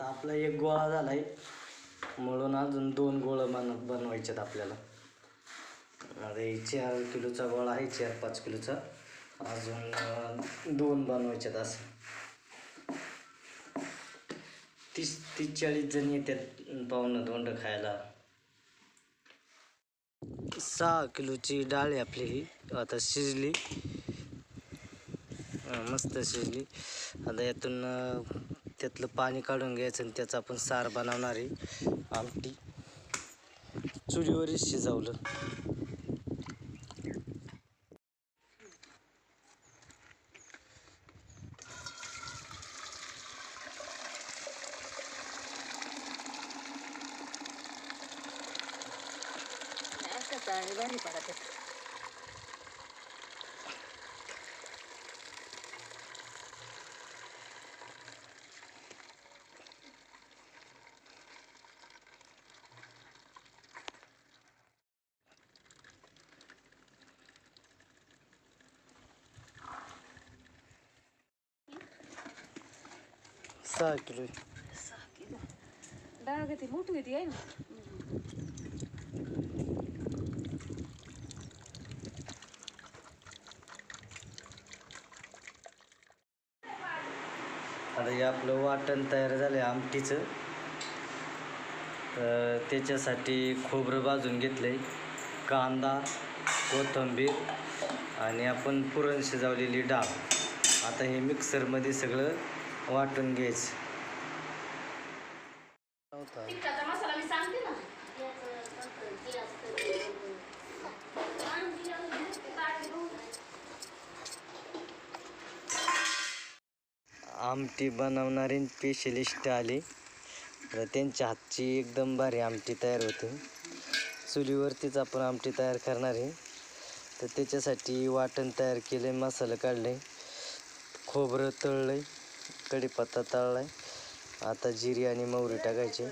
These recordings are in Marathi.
आता आपला एक गोळा झाला आहे म्हणून अजून दोन गोळं बन बनवायचे आहेत आपल्याला. आता चार किलोचा गोळा आहे चार पाच किलोचा. अजून दोन बनवायचे आहेत असं. तीस तीस चाळीस जण येतात पाहुणं दोंड खायला. सहा किलोची डाळ आहे आपली ही. आता शिजली. मस्त शिजली. आता यातून त्यातलं पाणी काढून घ्यायचं आणि त्याचं आपण सार बनवणार आहे. आमटी. चुलीवरच शिजवलं. भारी पडत. सहा किलो डाळ किती मोठी होती आहे ना? आता हे आपलं वाटण तयार झालं आहे आमटीचं. तर त्याच्यासाठी खोबरं भाजून घेतलं आहे कांदा कोथिंबीर आणि आपण पुरण शिजवलेली डाळ. आता हे मिक्सरमध्ये सगळं वाटून घ्यायचं. होता. आमटी बनवणारी स्पेशलिस्ट आली. तर त्यांच्या हातची एकदम भारी आमटी तयार होते. चुलीवरतीच आपण आमटी तयार करणार आहे. तर त्याच्यासाठी वाटण तयार केले मसाला काढले खोबरं तळलं आहे कढीपत्ता तळला आहे आता जिरी आणि मोहरी टाकायची.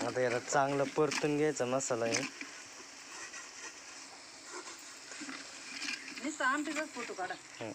आता याला चांगलं परतून घ्यायचा मसाला आहे. फोटो काढा. हं.